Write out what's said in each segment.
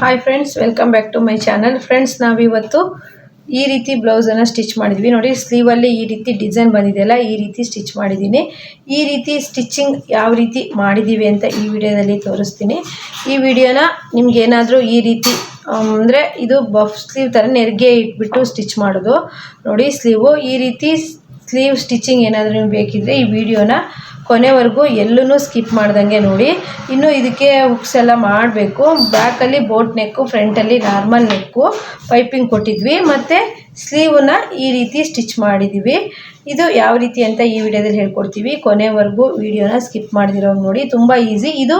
Hi friends welcome back to my channel friends ನಾವಿವತ್ತು ಈ ರೀತಿ ಬ್ಲೌಸನ್ನು ಸ್ಟಿಚ್ ಮಾಡಿದ್ವಿ. ನೋಡಿ ಸ್ಲೀವಲ್ಲಿ ಈ ರೀತಿ ಡಿಸೈನ್ ಬಂದಿದೆಯಲ್ಲ ಈ ರೀತಿ ಸ್ಟಿಚ್ ಮಾಡಿದ್ದೀನಿ. ಈ ರೀತಿ ಸ್ಟಿಚ್ಚಿಂಗ್ ಯಾವ ರೀತಿ ಮಾಡಿದ್ದೀವಿ ಅಂತ ಈ ವಿಡಿಯೋದಲ್ಲಿ ತೋರಿಸ್ತೀನಿ. ಈ ವಿಡಿಯೋನ ನಿಮ್ಗೇನಾದರೂ ಈ ರೀತಿ ಅಂದರೆ ಇದು ಬಫ್ ಸ್ಲೀವ್ ಥರ ನೆರಿಗೆ ಇಟ್ಬಿಟ್ಟು ಸ್ಟಿಚ್ ಮಾಡೋದು. ನೋಡಿ ಸ್ಲೀವು ಈ ರೀತಿ ಸ್ಲೀವ್ ಸ್ಟಿಚಿಂಗ್ ಏನಾದರೂ ನಿಮ್ಗೆ ಬೇಕಿದ್ರೆ ಈ ವಿಡಿಯೋನ ಕೊನೆವರೆಗೂ ಎಲ್ಲೂ ಸ್ಕಿಪ್ ಮಾಡ್ದಂಗೆ ನೋಡಿ. ಇನ್ನು ಇದಕ್ಕೆ ಹುಕ್ಸ್ ಎಲ್ಲ ಮಾಡಬೇಕು. ಬ್ಯಾಕಲ್ಲಿ ಬೋಟ್ ನೆಕ್ಕು ಫ್ರಂಟಲ್ಲಿ ನಾರ್ಮಲ್ ನೆಕ್ಕು ಪೈಪಿಂಗ್ ಕೊಟ್ಟಿದ್ವಿ. ಮತ್ತು ಸ್ಲೀವನ್ನ ಈ ರೀತಿ ಸ್ಟಿಚ್ ಮಾಡಿದ್ದೀವಿ ಇದು ಯಾವ ರೀತಿ ಅಂತ ಈ ವಿಡಿಯೋದಲ್ಲಿ ಹೇಳ್ಕೊಡ್ತೀವಿ. ಕೊನೆವರೆಗೂ ವಿಡಿಯೋನ ಸ್ಕಿಪ್ ಮಾಡಿದಿರೋ ನೋಡಿ. ತುಂಬ ಈಸಿ ಇದು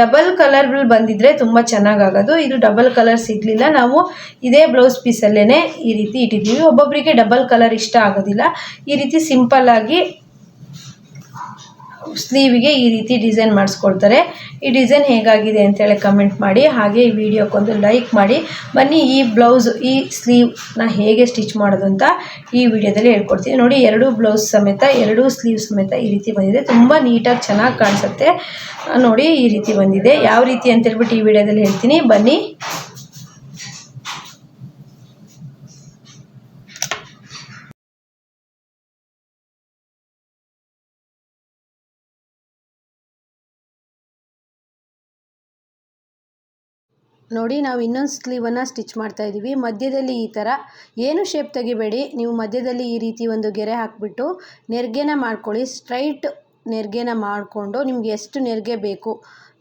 ಡಬಲ್ ಕಲರ್ ಬಂದಿದ್ರೆ ತುಂಬ ಚೆನ್ನಾಗಾಗೋದು. ಇದು ಡಬಲ್ ಕಲರ್ ಸಿಗಲಿಲ್ಲ. ನಾವು ಇದೇ ಬ್ಲೌಸ್ ಪೀಸಲ್ಲೇ ಈ ರೀತಿ ಇಟ್ಟಿದ್ದೀವಿ. ಒಬ್ಬೊಬ್ಬರಿಗೆ ಡಬಲ್ ಕಲರ್ ಇಷ್ಟ ಆಗೋದಿಲ್ಲ. ಈ ರೀತಿ ಸಿಂಪಲ್ಲಾಗಿ ಸ್ಲೀವಿಗೆ ಈ ರೀತಿ ಡಿಸೈನ್ ಮಾಡಿಸ್ಕೊಳ್ತಾರೆ ಈ ಡಿಸೈನ್ ಹೇಗಾಗಿದೆ ಅಂತೇಳಿ ಕಮೆಂಟ್ ಮಾಡಿ. ಹಾಗೆ ಈ ವಿಡಿಯೋಕ್ಕೊಂದು ಲೈಕ್ ಮಾಡಿ. ಬನ್ನಿ ಈ ಬ್ಲೌಸ್ ಈ ಸ್ಲೀವ್ನ ಹೇಗೆ ಸ್ಟಿಚ್ ಮಾಡೋದು ಅಂತ ಈ ವಿಡಿಯೋದಲ್ಲಿ ಹೇಳ್ಕೊಡ್ತೀನಿ. ನೋಡಿ, ಎರಡು ಬ್ಲೌಸ್ ಸಮೇತ, ಎರಡು ಸ್ಲೀವ್ ಸಮೇತ ಈ ರೀತಿ ಬಂದಿದೆ. ತುಂಬ ನೀಟಾಗಿ ಚೆನ್ನಾಗಿ ಕಾಣಿಸುತ್ತೆ. ನೋಡಿ, ಈ ರೀತಿ ಬಂದಿದೆ. ಯಾವ ರೀತಿ ಅಂತ ಹೇಳ್ಬಿಟ್ಟು ಈ ವಿಡಿಯೋದಲ್ಲಿ ಹೇಳ್ತೀನಿ. ಬನ್ನಿ. ನೋಡಿ, ನಾವು ಇನ್ನೊಂದು ಸ್ಲೀವನ್ನು ಸ್ಟಿಚ್ ಮಾಡ್ತಾ ಇದ್ದೀವಿ. ಮಧ್ಯದಲ್ಲಿ ಈ ಥರ. ಏನು ಶೇಪ್ ತೆಗಿಬೇಡಿ. ನೀವು ಮಧ್ಯದಲ್ಲಿ ಈ ರೀತಿ ಒಂದು ಗೆರೆ ಹಾಕಿಬಿಟ್ಟು ನೆರಿಗೆನ ಮಾಡ್ಕೊಳ್ಳಿ. ಸ್ಟ್ರೈಟ್ ನೆರಿಗೆನ ಮಾಡಿಕೊಂಡು ನಿಮ್ಗೆ ಎಷ್ಟು ನೆರಿಗೆ ಬೇಕು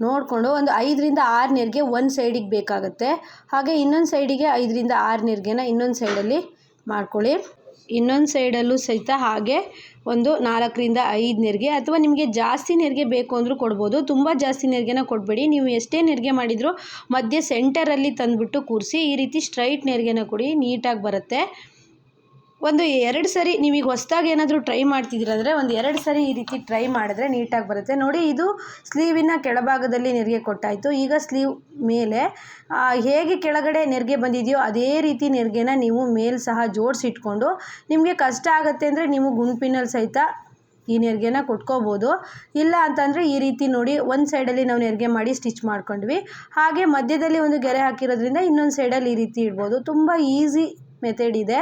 ನೋಡಿಕೊಂಡು ಒಂದು ಐದರಿಂದ ಆರು ನೆರಿಗೆ ಒಂದು ಸೈಡಿಗೆ ಬೇಕಾಗುತ್ತೆ. ಹಾಗೆ ಇನ್ನೊಂದು ಸೈಡಿಗೆ ಐದರಿಂದ ಆರು ನೆರಿಗೆನ ಇನ್ನೊಂದು ಸೈಡಲ್ಲಿ ಮಾಡ್ಕೊಳ್ಳಿ. ಇನ್ನೊಂದು ಸೈಡಲ್ಲೂ ಸಹಿತ ಹಾಗೆ ಒಂದು ನಾಲ್ಕರಿಂದ ಐದು ನೆರಿಗೆ ಅಥವಾ ನಿಮಗೆ ಜಾಸ್ತಿ ನೆರಿಗೆ ಬೇಕು ಅಂದರೂ ಕೊಡ್ಬೋದು. ತುಂಬ ಜಾಸ್ತಿ ನೆರಿಗೆನ ಕೊಡಬೇಡಿ. ನೀವು ಎಷ್ಟೇ ನೆರಿಗೆ ಮಾಡಿದರೂ ಮಧ್ಯೆ ಸೆಂಟರಲ್ಲಿ ತಂದುಬಿಟ್ಟು ಕೂರಿಸಿ ಈ ರೀತಿ ಸ್ಟ್ರೈಟ್ ನೆರಿಗೆನ ಕೊಡಿ, ನೀಟಾಗಿ ಬರುತ್ತೆ. ಒಂದು ಎರಡು ಸರಿ ನೀವೀಗ ಹೊಸ್ದಾಗಿ ಏನಾದರೂ ಟ್ರೈ ಮಾಡ್ತಿದ್ದೀರಂದರೆ ಒಂದು ಎರಡು ಸರಿ ಈ ರೀತಿ ಟ್ರೈ ಮಾಡಿದ್ರೆ ನೀಟಾಗಿ ಬರುತ್ತೆ. ನೋಡಿ, ಇದು ಸ್ಲೀವಿನ ಕೆಳಭಾಗದಲ್ಲಿ ನೆರಿಗೆ ಕೊಟ್ಟಾಯಿತು. ಈಗ ಸ್ಲೀವ್ ಮೇಲೆ ಹೇಗೆ ಕೆಳಗಡೆ ನೆರಿಗೆ ಬಂದಿದೆಯೋ ಅದೇ ರೀತಿ ನೆರಿಗೆನ ನೀವು ಮೇಲೆ ಸಹ ಜೋಡಿಸಿಟ್ಕೊಂಡು ನಿಮಗೆ ಕಷ್ಟ ಆಗುತ್ತೆ ಅಂದರೆ ನೀವು ಗುಂಪಿನಲ್ಲಿ ಸಹಿತ ಈ ನೆರಿಗೆನ ಕೊಟ್ಕೋಬೋದು. ಇಲ್ಲ ಅಂತಂದರೆ ಈ ರೀತಿ ನೋಡಿ, ಒಂದು ಸೈಡಲ್ಲಿ ನಾವು ನೆರಿಗೆ ಮಾಡಿ ಸ್ಟಿಚ್ ಮಾಡ್ಕೊಂಡ್ವಿ. ಹಾಗೆ ಮಧ್ಯದಲ್ಲಿ ಒಂದು ಗೆರೆ ಹಾಕಿರೋದ್ರಿಂದ ಇನ್ನೊಂದು ಸೈಡಲ್ಲಿ ಈ ರೀತಿ ಇಡ್ಬೋದು. ತುಂಬ ಈಸಿ ಮೆಥಡ್ ಇದೆ.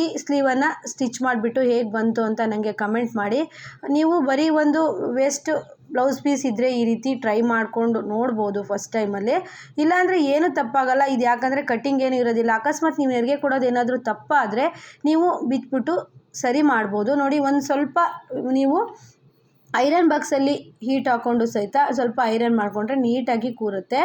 ಈ ಸ್ಲೀವನ್ನು ಸ್ಟಿಚ್ ಮಾಡಿಬಿಟ್ಟು ಹೇಗೆ ಬಂತು ಅಂತ ನನಗೆ ಕಮೆಂಟ್ ಮಾಡಿ. ನೀವು ಬರೀ ಒಂದು ವೇಸ್ಟ್ ಬ್ಲೌಸ್ ಪೀಸ್ ಇದ್ದರೆ ಈ ರೀತಿ ಟ್ರೈ ಮಾಡಿಕೊಂಡು ನೋಡ್ಬೋದು ಫಸ್ಟ್ ಟೈಮಲ್ಲಿ ಇಲ್ಲಾಂದರೆ ಏನೂ ತಪ್ಪಾಗಲ್ಲ, ಇದು ಯಾಕಂದರೆ ಕಟ್ಟಿಂಗ್ ಏನೂ ಇರೋದಿಲ್ಲ. ಅಕಸ್ಮಾತ್ ನೀವು ಹೆರಿಗೆ ಕೊಡೋದು ಏನಾದರೂ ತಪ್ಪಾದರೆ ನೀವು ಬಿಟ್ಬಿಟ್ಟು ಸರಿ ಮಾಡ್ಬೋದು. ನೋಡಿ, ಒಂದು ಸ್ವಲ್ಪ ನೀವು ಐರನ್ ಬಾಕ್ಸಲ್ಲಿ ಹೀಟ್ ಹಾಕ್ಕೊಂಡು ಸಹಿತ ಸ್ವಲ್ಪ ಐರನ್ ಮಾಡಿಕೊಂಡ್ರೆ ನೀಟಾಗಿ ಕೂರುತ್ತೆ.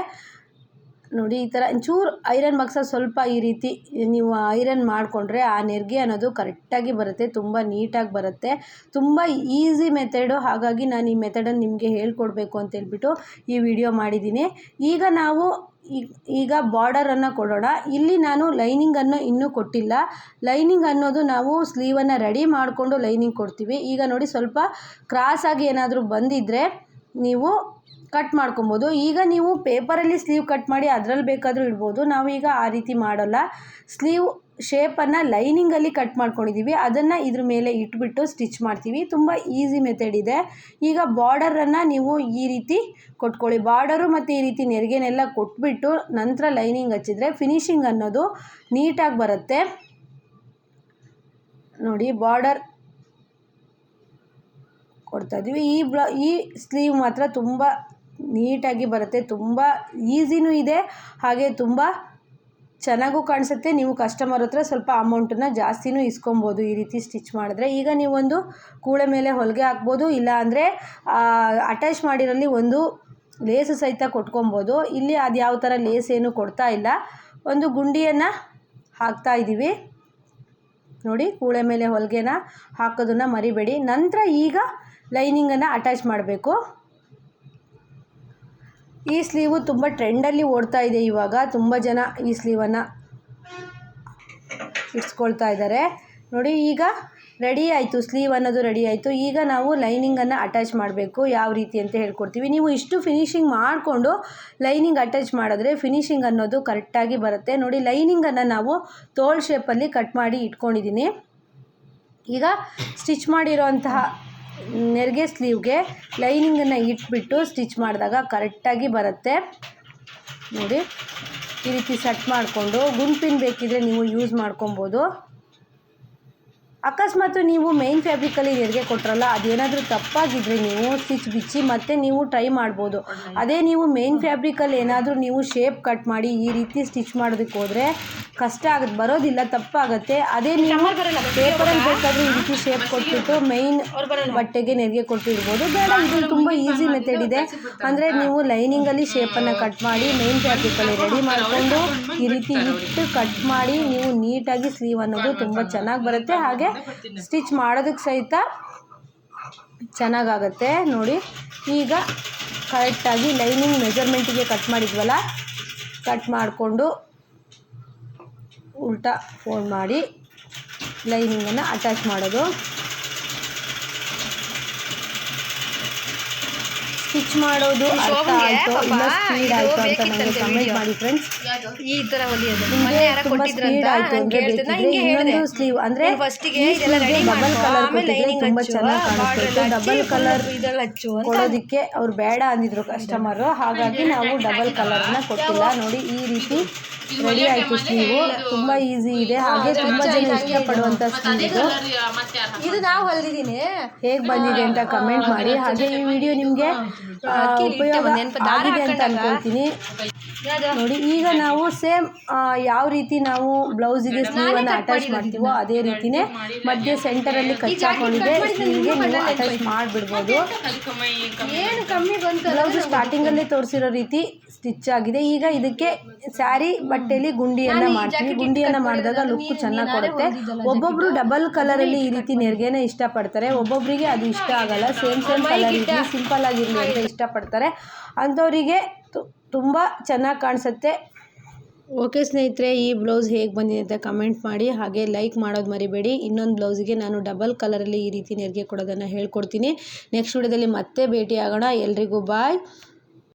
ನೋಡಿ, ಈ ಥರ ಒಂಚೂರು ಐರನ್ ಬಾಕ್ಸ ಸ್ವಲ್ಪ ಈ ರೀತಿ ನೀವು ಐರನ್ ಮಾಡಿಕೊಂಡ್ರೆ ಆ ನೆರಿಗೆ ಅನ್ನೋದು ಕರೆಕ್ಟಾಗಿ ಬರುತ್ತೆ, ತುಂಬ ನೀಟಾಗಿ ಬರುತ್ತೆ. ತುಂಬ ಈಸಿ ಮೆಥಡು ಹಾಗಾಗಿ ನಾನು ಈ ಮೆಥಡನ್ನು ನಿಮಗೆ ಹೇಳ್ಕೊಡ್ಬೇಕು ಅಂತ ಹೇಳ್ಬಿಟ್ಟು ಈ ವಿಡಿಯೋ ಮಾಡಿದ್ದೀನಿ. ಈಗ ನಾವು ಈಗ ಬಾರ್ಡರನ್ನು ಕೊಡೋಣ. ಇಲ್ಲಿ ನಾನು ಲೈನಿಂಗನ್ನು ಇನ್ನೂ ಕೊಟ್ಟಿಲ್ಲ. ಲೈನಿಂಗ್ ಅನ್ನೋದು ನಾವು ಸ್ಲೀವನ್ನು ರೆಡಿ ಮಾಡಿಕೊಂಡು ಲೈನಿಂಗ್ ಕೊಡ್ತೀವಿ. ಈಗ ನೋಡಿ, ಸ್ವಲ್ಪ ಕ್ರಾಸಾಗಿ ಏನಾದರೂ ಬಂದಿದ್ದರೆ ನೀವು ಕಟ್ ಮಾಡ್ಕೊಬೋದು. ಈಗ ನೀವು ಪೇಪರಲ್ಲಿ ಸ್ಲೀವ್ ಕಟ್ ಮಾಡಿ ಅದರಲ್ಲಿ ಬೇಕಾದರೂ ಇಡ್ಬೋದು. ನಾವು ಈಗ ಆ ರೀತಿ ಮಾಡೋಲ್ಲ. ಸ್ಲೀವ್ ಶೇಪನ್ನು ಲೈನಿಂಗಲ್ಲಿ ಕಟ್ ಮಾಡ್ಕೊಂಡಿದ್ದೀವಿ ಅದನ್ನು ಇದ್ರ ಮೇಲೆ ಇಟ್ಬಿಟ್ಟು ಸ್ಟಿಚ್ ಮಾಡ್ತೀವಿ. ತುಂಬ ಈಸಿ ಮೆಥಡ್ ಇದೆ. ಈಗ ಬಾರ್ಡರನ್ನು ನೀವು ಈ ರೀತಿ ಕೊಟ್ಕೊಳ್ಳಿ. ಬಾರ್ಡರು ಮತ್ತು ಈ ರೀತಿ ನೆರಿಗೆನೆಲ್ಲ ಕೊಟ್ಬಿಟ್ಟು ನಂತರ ಲೈನಿಂಗ್ ಹಚ್ಚಿದ್ರೆ ಫಿನಿಶಿಂಗ್ ಅನ್ನೋದು ನೀಟಾಗಿ ಬರುತ್ತೆ. ನೋಡಿ ಬಾರ್ಡರ್ ಕೊಡ್ತಾ ಇದ್ದೀವಿ ಈ ಬ್ಲ ಈ ಸ್ಲೀವ್ ಮಾತ್ರ ತುಂಬ ನೀಟಾಗಿ ಬರುತ್ತೆ. ತುಂಬ ಈಸಿನೂ ಇದೆ. ಹಾಗೆ ತುಂಬ ಚೆನ್ನಾಗೂ ಕಾಣಿಸುತ್ತೆ. ನೀವು ಕಸ್ಟಮರ್ ಹತ್ರ ಸ್ವಲ್ಪ ಅಮೌಂಟನ್ನು ಜಾಸ್ತಿನೂ ಇಸ್ಕೊಬೋದು ಈ ರೀತಿ ಸ್ಟಿಚ್ ಮಾಡಿದ್ರೆ. ಈಗ ನೀವೊಂದು ಕೂಳೆ ಮೇಲೆ ಹೊಲಿಗೆ ಹಾಕ್ಬೋದು. ಇಲ್ಲ ಅಂದರೆ ಅಟ್ಯಾಚ್ ಮಾಡಿರಲ್ಲಿ ಒಂದು ಲೇಸು ಸಹಿತ ಕೊಟ್ಕೊಬೋದು. ಇಲ್ಲಿ ಅದು ಯಾವ ಥರ ಲೇಸ್ ಏನು ಕೊಡ್ತಾ ಇಲ್ಲ. ಒಂದು ಗುಂಡಿಯನ್ನು ಹಾಕ್ತಾ ಇದ್ದೀವಿ ನೋಡಿ, ಕೂಳೆ ಮೇಲೆ ಹೊಲಿಗೆನ ಹಾಕೋದನ್ನು ಮರಿಬೇಡಿ. ನಂತರ ಈಗ ಲೈನಿಂಗನ್ನು ಅಟ್ಯಾಚ್ ಮಾಡಬೇಕು. ಈ ಸ್ಲೀವು ತುಂಬ ಟ್ರೆಂಡಲ್ಲಿ ಓಡ್ತಾ ಇದೆ ಇವಾಗ. ತುಂಬ ಜನ ಈ ಸ್ಲೀವನ್ನು ಇಟ್ಸ್ಕೊಳ್ತಾ ಇದ್ದಾರೆ. ನೋಡಿ, ಈಗ ರೆಡಿ ಆಯಿತು. ಸ್ಲೀವ್ ಅನ್ನೋದು ರೆಡಿ ಆಯಿತು. ಈಗ ನಾವು ಲೈನಿಂಗನ್ನು ಅಟ್ಯಾಚ್ ಮಾಡಬೇಕು. ಯಾವ ರೀತಿ ಅಂತ ಹೇಳ್ಕೊಡ್ತೀವಿ. ನೀವು ಇಷ್ಟು ಫಿನಿಶಿಂಗ್ ಮಾಡಿಕೊಂಡು ಲೈನಿಂಗ್ ಅಟ್ಯಾಚ್ ಮಾಡಿದ್ರೆ ಫಿನಿಶಿಂಗ್ ಅನ್ನೋದು ಕರೆಕ್ಟಾಗಿ ಬರುತ್ತೆ. ನೋಡಿ ಲೈನಿಂಗನ್ನು ನಾವು ತೋಲ್ ಶೇಪಲ್ಲಿ ಕಟ್ ಮಾಡಿ ಇಟ್ಕೊಂಡಿದ್ದೀನಿ. ಈಗ ಸ್ಟಿಚ್ ಮಾಡಿರೋಂತಹ ನೆರಿಗೆ ಸ್ಲೀವ್ಗೆ ಲೈನಿಂಗನ್ನು ಇಟ್ಬಿಟ್ಟು ಸ್ಟಿಚ್ ಮಾಡಿದಾಗ ಕರೆಕ್ಟಾಗಿ ಬರುತ್ತೆ. ನೋಡಿ, ಈ ರೀತಿ ಸೆಟ್ ಮಾಡಿಕೊಂಡು ಗುಂಪಿನ ಬೇಕಿದ್ದರೆ ನೀವು ಯೂಸ್ ಮಾಡ್ಕೊಬೋದು. ಅಕಸ್ಮಾತ್ ನೀವು ಮೇಯ್ನ್ ಫ್ಯಾಬ್ರಿಕಲ್ಲಿ ನೆರಿಗೆ ಕೊಟ್ರಲ್ಲ ಅದೇನಾದರೂ ತಪ್ಪಾಗಿದ್ರೆ ನೀವು ಸ್ಟಿಚ್ ಬಿಚ್ಚಿ ಮತ್ತೆ ನೀವು ಟ್ರೈ ಮಾಡ್ಬೋದು. ಅದೇ ನೀವು ಮೇಯ್ನ್ ಫ್ಯಾಬ್ರಿಕಲ್ಲಿ ಏನಾದರೂ ನೀವು ಶೇಪ್ ಕಟ್ ಮಾಡಿ ಈ ರೀತಿ ಸ್ಟಿಚ್ ಮಾಡೋದಕ್ಕೆ ಹೋದರೆ ಕಷ್ಟ ಆಗುತ್ತೆ ಬರೋದಿಲ್ಲ ತಪ್ಪಾಗುತ್ತೆ. ಅದೇ ನೀವು ಪೇಪರಲ್ಲಿ ಬೇಕಾದರೂ ಈ ರೀತಿ ಶೇಪ್ ಕೊಟ್ಬಿಟ್ಟು ಮೈನ್ ಬಟ್ಟೆಗೆ ನೆರಿಗೆ ಕೊಟ್ಟಿರ್ಬೋದು. ಬೇಡ ಇದು ತುಂಬ ಈಸಿ ಮೆಥಡ್ ಇದೆ. ಅಂದರೆ ನೀವು ಲೈನಿಂಗಲ್ಲಿ ಶೇಪನ್ನು ಕಟ್ ಮಾಡಿ ಮೈನ್ ಫ್ಯಾಬ್ರಿಕಲ್ಲಿ ರೆಡಿ ಮಾಡಿಕೊಂಡು ಈ ರೀತಿ ಇಟ್ಟು ಕಟ್ ಮಾಡಿ ನೀವು ನೀಟಾಗಿ ಸ್ಲೀವ್ ಅನ್ನೋದು ತುಂಬ ಚೆನ್ನಾಗಿ ಬರುತ್ತೆ. ಹಾಗೆ ಸ್ಟಿಚ್ ಮಾಡೋದಕ್ಕೆ ಸಹಿತ ಚೆನ್ನಾಗಾಗತ್ತೆ ನೋಡಿ. ಈಗ ಕರೆಕ್ಟಾಗಿ ಲೈನಿಂಗ್ ಮೆಜರ್ಮೆಂಟಿಗೆ ಕಟ್ ಮಾಡಿದ್ವಲ್ಲ ಕಟ್ ಮಾಡಿಕೊಂಡು ಉಲ್ಟಾ ಫೋಲ್ಡ್ ಮಾಡಿ ಲೈನಿಂಗನ್ನು ಅಟ್ಯಾಚ್ ಮಾಡೋದು. ಸ್ಟಿಚ್ ಮಾಡೋದು ಅರ್ಥ ಆಯಿತು? ಇಲ್ಲ ಸ್ಪೀಡ್ ಆಯಿತು ಅಂತ ನನಗೆ ಕಮೆಂಟ್ ಮಾಡಿ ಫ್ರೆಂಡ್ಸ್ ಈ ತರ ಹೊಲಿಯೋದು. ನಿಮ್ಗೆ ಮೊನ್ನೆ ಯಾರೋ ತುಂಬಾ ಕೊಟ್ಟಿದ್ರಂತ ಸ್ಪೀಡ್ ಆಯ್ತು ನಂಗೆ ಹೇಳ್ದೆ ಬೇಕಿದ್ರೆ ಇನ್ನೊಂದು ಸ್ಲೀವ್ ಅಂದ್ರೆ ಫಸ್ಟಿಗೆ ಡಬಲ್ ಕಲರ್ ತುಂಬಾ ಚೆನ್ನಾಗಿ ಕಾಣಿಸ್ತಾ. ಡಬಲ್ ಕಲರ್ ಕೊಡೋದಕ್ಕೆ ಅವ್ರು ಬೇಡ ಅಂದಿದ್ರು ಕಸ್ಟಮರ್ ಹಾಗಾಗಿ ನಾವು ಡಬಲ್ ಕಲರ್ನ ಕೊಟ್ಟಿಲ್ಲ ನೋಡಿ ಈ ರೀತಿ. ರೆಡಿ ಆಯಿತು ಸ್ಲೀವು ತುಂಬ ಈಸಿ ಇದೆ. ಹಾಗೆ ತುಂಬ ಜನ ಇಷ್ಟಪಡುವಂಥ ಸ್ಲೀವ್ ಇದು. ನಾವು ಹೊಲ್ದಿದ್ದೀನಿ ಹೇಗೆ ಬಂದಿದೆ ಅಂತ ಕಮೆಂಟ್ ಮಾಡಿ. ಹಾಗೆ ಈ ವಿಡಿಯೋ ನಿಮಗೆ ಉಪಯೋಗ ಆಗಿದೆ ಅಂತ ಅನ್ಕೊಳ್ತೀನಿ. ನೋಡಿ ಈಗ ನಾವು ಸೇಮ್ ಯಾವ ರೀತಿ ನಾವು ಬ್ಲೌಸಿಗೆ ಸ್ಲೀವನ್ನು ಅಟ್ಯಾಚ್ ಮಾಡ್ತೀವೋ ಅದೇ ರೀತಿನೇ ಮಧ್ಯೆ ಸೆಂಟರಲ್ಲಿ ಕಚ್ ಹಾಕೊಂಡಿದೆ ಸ್ಲೀವ್ಗೆ ನೀವು ಅಟ್ಯಾಚ್ ಮಾಡಿಬಿಡ್ಬೋದು. ಏನು ಕಮ್ಮಿ ಬಂತು ಬ್ಲೌಸ್ ಸ್ಟಾರ್ಟಿಂಗಲ್ಲೇ ತೋರಿಸಿರೋ ರೀತಿ ಸ್ಟಿಚ್ ಆಗಿದೆ. ಈಗ ಇದಕ್ಕೆ ಸ್ಯಾರಿ ಬಟ್ಟೆಯಲ್ಲಿ ಗುಂಡಿಯನ್ನು ಮಾಡ್ತೀವಿ. ಗುಂಡಿಯನ್ನು ಮಾಡಿದಾಗ ಲುಕ್ ಚೆನ್ನಾಗಿ ಕೊಡುತ್ತೆ. ಒಬ್ಬೊಬ್ರು ಡಬಲ್ ಕಲರಲ್ಲಿ ಈ ರೀತಿ ನೆರಿಗೆನ ಇಷ್ಟಪಡ್ತಾರೆ. ಒಬ್ಬೊಬ್ಬರಿಗೆ ಅದು ಇಷ್ಟ ಆಗಲ್ಲ. ಸೇಮ್ ಸೇಮ್ ಕಲರ್ ಇರಲಿ ಸಿಂಪಲ್ ಆಗಿರಲಿ ಅಂತ ಇಷ್ಟಪಡ್ತಾರೆ. ಅಂಥವರಿಗೆ ತುಂಬ ಚೆನ್ನಾಗಿ ಕಾಣಿಸುತ್ತೆ. ಓಕೆ ಸ್ನೇಹಿತರೆ ಈ ಬ್ಲೌಸ್ ಹೇಗೆ ಬಂದಿದೆ ಅಂತ ಕಮೆಂಟ್ ಮಾಡಿ. ಹಾಗೆ ಲೈಕ್ ಮಾಡೋದು ಮರಿಬೇಡಿ. ಇನ್ನೊಂದು ಬ್ಲೌಸಿಗೆ ನಾನು ಡಬಲ್ ಕಲರಲ್ಲಿ ಈ ರೀತಿ ನೆರಿಗೆ ಕೊಡೋದನ್ನು ಹೇಳ್ಕೊಡ್ತೀನಿ. ನೆಕ್ಸ್ಟ್ ವಿಡಿಯೋದಲ್ಲಿ ಮತ್ತೆ ಭೇಟಿ ಆಗೋಣ ಎಲ್ರಿಗೂ ಬಾಯ್.